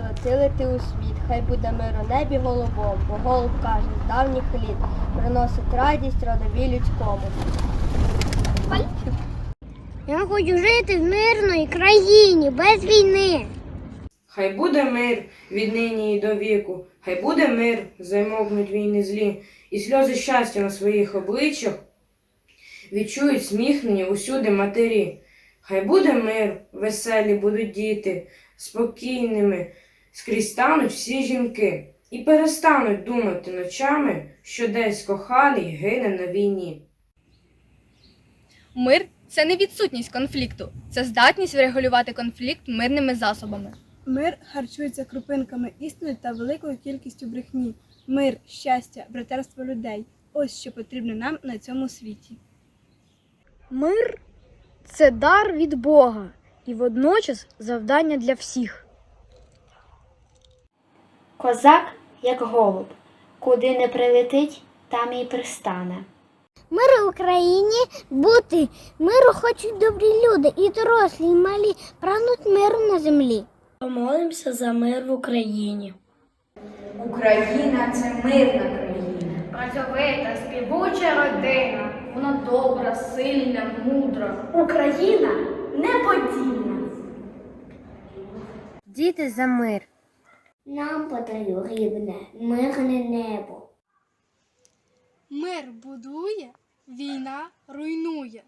втілити у світ. Хай буде мир у небі голубом, бо голуб каже з давніх літ, приносить радість родові людському. Я хочу жити в мирній країні без війни. Хай буде мир віднині і до віку, хай буде мир, займовнуть війни злі, і сльози щастя на своїх обличчях відчують сміхнені усюди матері. Хай буде мир, веселі будуть діти, спокійними скрізь стануть всі жінки, і перестануть думати ночами, що десь коханий гине на війні. Мир це не відсутність конфлікту, це здатність врегулювати конфлікт мирними засобами. Мир харчується крупинками істини та великою кількістю брехні. Мир, щастя, братерство людей ось що потрібно нам на цьому світі. Мир це дар від Бога і водночас завдання для всіх. Козак, як голуб, куди не прилетить, там і пристане. Мир в Україні бути. Миру хочуть добрі люди, і дорослі, і малі прагнуть миру на землі. Помолимося за мир в Україні. Україна це мирна країна. Працьовита, співуча родина. Вона добра, сильна, мудра. Україна неподільна. Діти за мир. Нам подарю рівне, мирне небо. Мир будує, війна руйнує.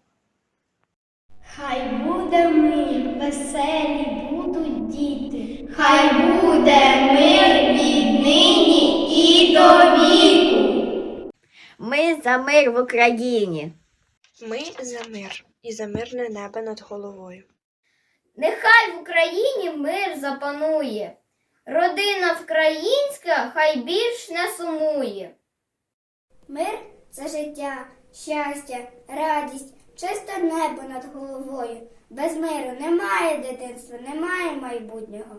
Хай буде мир, веселі будуть діти. Хай буде мир віднині і до віку. Ми за мир в Україні. Ми за мир і за мирне небо над головою. Нехай в Україні мир запанує. Родина вкраїнська хай більш не сумує. Мир це життя, щастя, радість, чисте небо над головою. Без миру немає дитинства, немає майбутнього.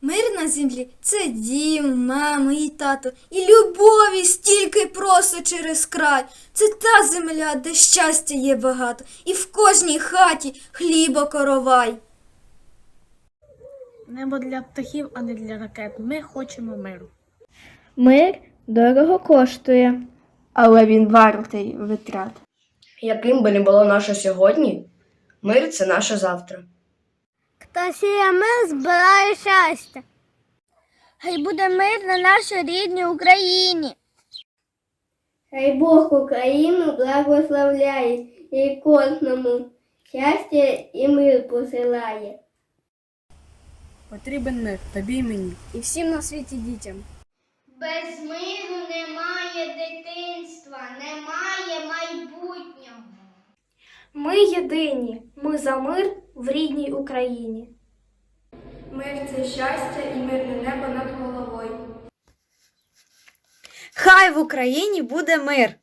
Мир на землі це дім, мама і тато, і любові стільки просто через край. Це та земля, де щастя є багато, і в кожній хаті хліба коровай. Небо для птахів, а не для ракет. Ми хочемо миру. Мир дорого коштує, але він вартий витрат. Яким би не було наше сьогодні, мир це наше завтра. Хто сіє мир, збирає щастя. Хай буде мир на нашій рідній Україні. Хай Бог Україну благословляє і кожному щастя і мир посилає. Потрібен мир тобі й мені. І всім на світі дітям. Без миру немає дитинства, немає майбутнього. Ми єдині, ми за мир в рідній Україні. Мир це щастя і мирне небо над головою. Хай в Україні буде мир.